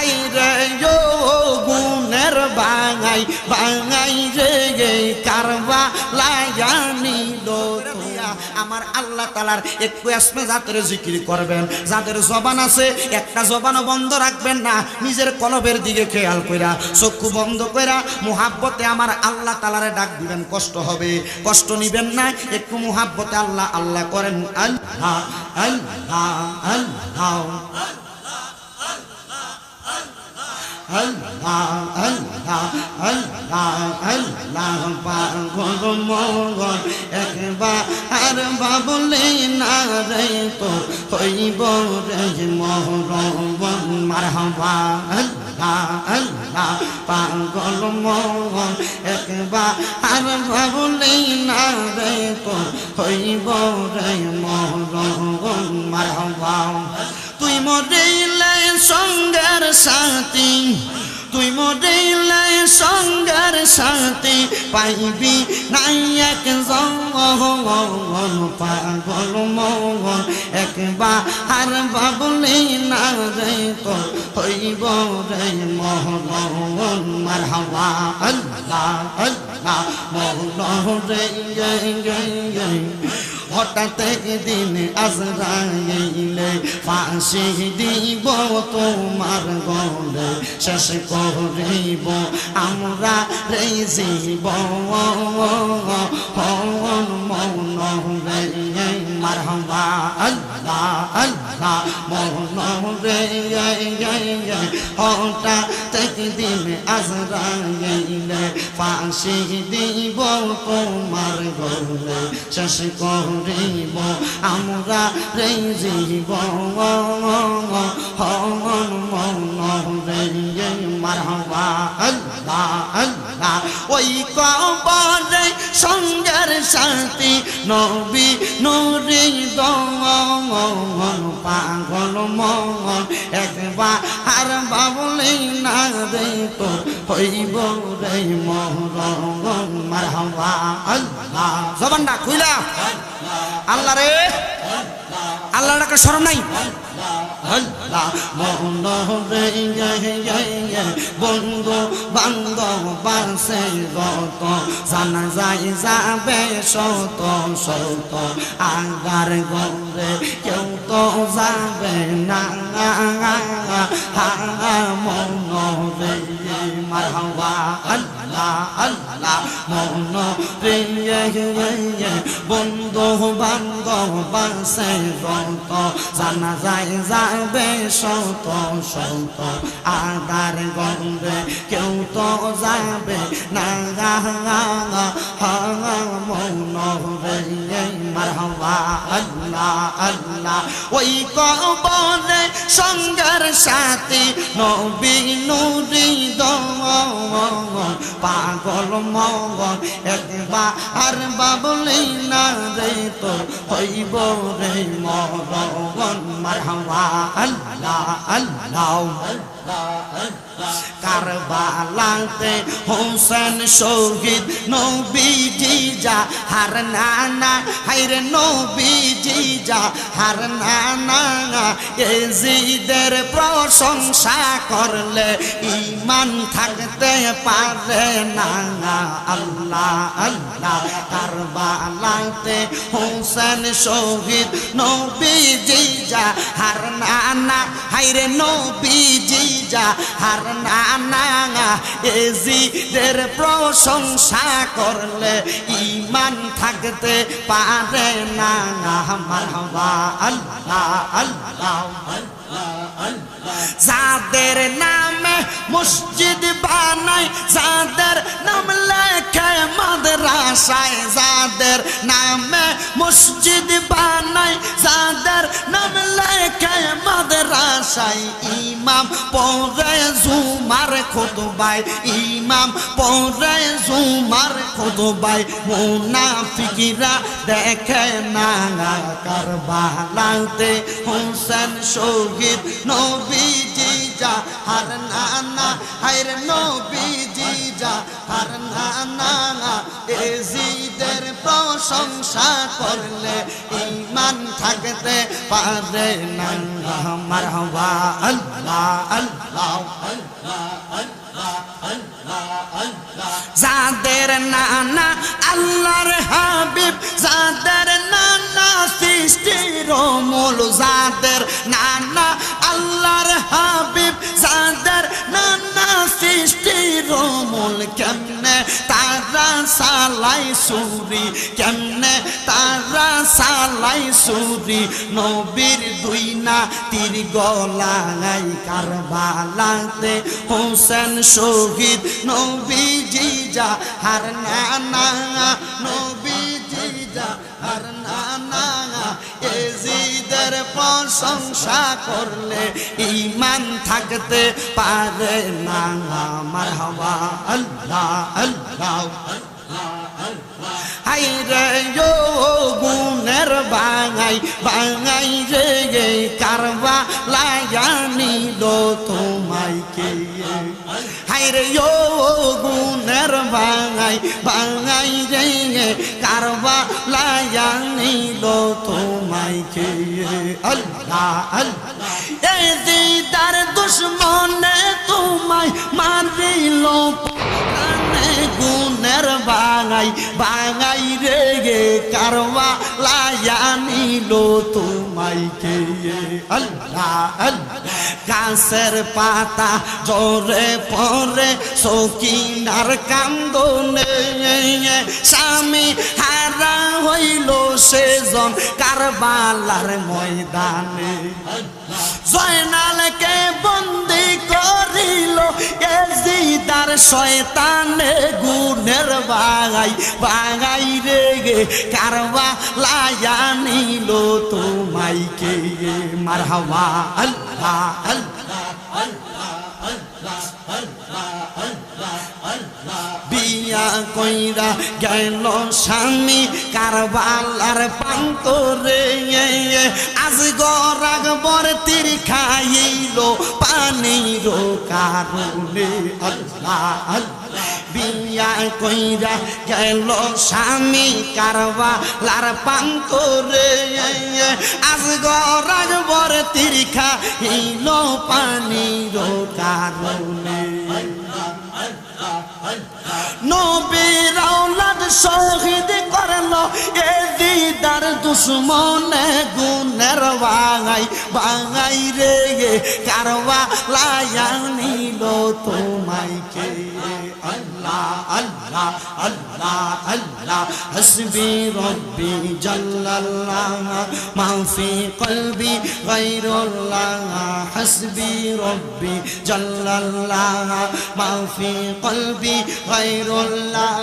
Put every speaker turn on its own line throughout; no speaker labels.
High রে গুণের বাঙাই বাঙাই রে গে কারবা লাগানি আমার আল্লাহ তালার একটু এসমে যাদের জিকির করবেন, যাদের জবান আছে, একটা জবানও বন্ধ রাখবেন না, নিজের কলবের দিকে খেয়াল কইরা, চক্ষু বন্ধ কইরা, মুহাব্বতে আমার আল্লাহ তালারে ডাক দিবেন, কষ্ট হবে, কষ্ট নিবেন না, একটু মুহাব্বতে আল্লাহ আল্লাহ করেন, আল্লাহ আল্লাহ আল্লাহ। আল্লাহ আল্লাহ আল্লাহ আল্লাহ পাগল মগন একবার আর বাবলে না রে তো হইব রে মহরম মারহাবা আল্লাহ আল্লাহ পাগল মগন একবার আর বাবলে না রে তো হইব রে মহরম মারহাবা তুই মরিলে সঙ্গের সাথী, তুই মরিলে সঙ্গের সাথী পাইবি নাই এক জঙ্গল পাগল মগন একবার আর বাবলি না রে তো হইব রে মহন মার হাওয়া আল্লাহ আল্লাহ। মহন রে হঠাৎ একদিন আজরাইলে ফাঁসি দিব তোমার গলে শেষ করিব আমরা রে জীব আজরাইলে ফাঁসি দিব তোমার গলে শেষ করিব, আমরা রে জীব মারহাবা। আল্লাহ আল্লাহ, ওই কবরে সঙ্গের সাথী নবী নুরি দমন পাগল মন, একবার আর বাবলে না রে তো হইব রে মহরম মারহাবা আল্লাহ। জবানটা খুইলা। আল্লাহ রে। আল্লাহ ডাকে স্মরণ নাই? আল্লাহ মন রে বন্ধু বান্ধব বাসে গত জানা যায় যাবে শত শত আগার গরে কেউ তো যাবে না। মন রে। মারহাবা, আল্লাহ আল্লাহ মন রে বন্ধু বান্ধব বাসে গত আদার গন্ধে, কেউ তো যাবে না মৌন রে মারহাবা, আল্লাহ। আল্লাহ। ওই কবরে সঙ্গের সাথে নবী নুরি পাগল মগন একবার আর বাবলি না রে তো হইব রে মগন মারহাবা আল্লাহ আল্লাহ। কারবালাতে হোসেন শহীদ নবীজি যা হার নানা হাইরে নবীজি যা হার নানা এজিদের প্রশংসা করলে ইমান থাকতে পারে না। আল্লাহ আল্লাহ কারবালাতে হোসেন শহীদ নবীজি যা হার নানা হাইরে নবীজি যা হার নানা এজিদের প্রশংসা করলে ইমান থাকতে পারে না মারহাবা যাদের নামে মসজিদ বানাই যাদের নাম লেখে মাদ্রাসায়, যাদের নামে মসজিদ মাদ্রাসায় ইমাম, পরে জুমার খোদবাই ইমাম, পরে জুমার খুতবাই মুনাফিকিরা দেখে না কারবালাতে হোসেন শহীদ নবীজি যা হার নানা হাইর নবীজি। প্রশংসা করলে ইমান থাকতে পারে না। যাদের নানা আল্লাহর হাবিব, যাদের নানা সৃষ্টির মূল যাদের সালাই সুরি, কেমনে তারা সালাই সুরি? নবীর দুই না তীর গলায় কারবালাতে হোসেন শহীদ, নবীজি যা হার না না নবীজি যা হার না এজিদের প্রশংসা করলে ইমান থাকতে পারে না। আমার হওয়া আল্লাহ আল্লাহ। হাই রে গুণের বাঙাই বাঙাই রে গে কারবা লাগানি লো তোমায় কে? হাই রে গুণের বাঙাই বাঙাই রে গে কারবা লাগানি লো তোমায় কে? আল্লাহ আল্লাহ বাঙাই বাঙাই রে গে কারবা লায়ানিল তোমায় কে? আল্লাহ গাছের পাতা জোরে পরে সকিনার কান্দনে স্বামী হারা হইল সেজন কারবালার ময়দানে। জয়নালকে বন্দি করিল এজিদার শয়তানে গুণের বাগাই বাগাই রে গে কারবা লায়া নিল তোমাই কে মারহাবা, আল্লাহ আল্লাহ বিয়া কইরা গেল স্বামী কারবালার পান্তরে আজ গরাগ বরতির খাইল নেই রো কারণে আল্লাহ বিয়া কইরা গেল স্বামী কারবা লার পান্তরে। আজ গরাজ বর তিরিখা হইল পানি রো কারণে। নবীর আওলাদ সহ দিদার দুশ্মনে গুণের বাঙাই বাঙাই রে কারবা লায়া নিল তোমায়। আল্লাহ আল্লাহ আল্লাহ হসবি রব্বি জাল্লাল্লাহ মা ফি কলবি গায়রুল্লাহ হসবি রব্বি জাল্লাল্লাহ মা ফি কলবি গায়রুল্লাহ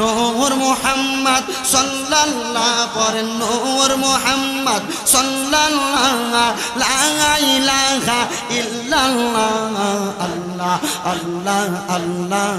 নূর মুহাম্মদ সাল্লাল্লাহ পর নূর মুহাম্মদ সাল্লাল্লাহ লা ইলাহা ইল্লাল্লাহ আল্লাহ আল্লাহ আল্লাহ